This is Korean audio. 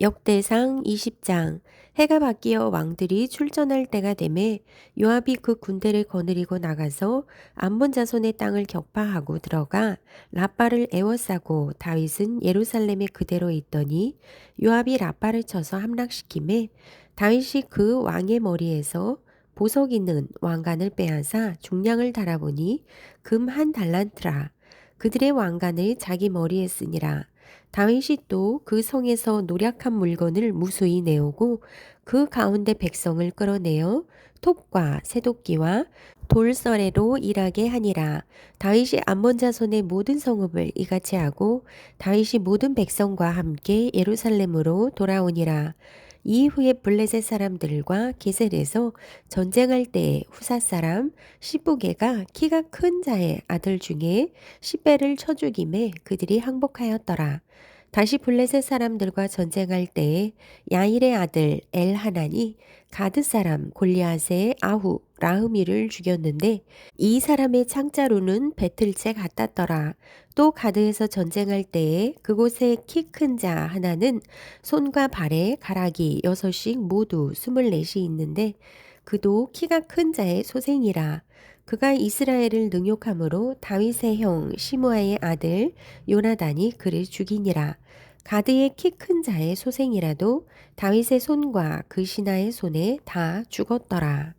역대상 20장 해가 바뀌어 왕들이 출전할 때가 되매 요압이 그 군대를 거느리고 나가서 암몬 자손의 땅을 격파하고 들어가 라빠를 에워싸고 다윗은 예루살렘에 그대로 있더니 요압이 라빠를 쳐서 함락시킴에 다윗이 그 왕의 머리에서 보석 있는 왕관을 빼앗아 중량을 달아보니 금 한 달란트라. 그들의 왕관을 자기 머리에 쓰니라 다윗이 또 그 성에서 노략한 물건을 무수히 내오고 그 가운데 백성을 끌어내어 톱과 새도끼와 돌서래로 일하게 하니라. 다윗이 암몬 자손의 모든 성읍을 이같이 하고 다윗이 모든 백성과 함께 예루살렘으로 돌아오니라. 이후에 블레셋 사람들과 게셀에서 전쟁할 때에 후사 사람 시부게가 키가 큰 자의 아들 중에 시배를 쳐 죽임에 그들이 항복하였더라. 다시 블레셋 사람들과 전쟁할 때에 야일의 아들 엘하난이 가드 사람 골리앗의 아후 라흐미를 죽였는데 이 사람의 창자루는 배틀채 같았더라. 또 가드에서 전쟁할 때에 그곳에 키큰 자 하나는 손과 발에 가락이 여섯씩 모두 스물넷이 있는데 그도 키가 큰 자의 소생이라. 그가 이스라엘을 능욕함으로 다윗의 형 시므아의 아들 요나단이 그를 죽이니라. 가드의 키 큰 자의 소생이라도 다윗의 손과 그 신하의 손에 다 죽었더라.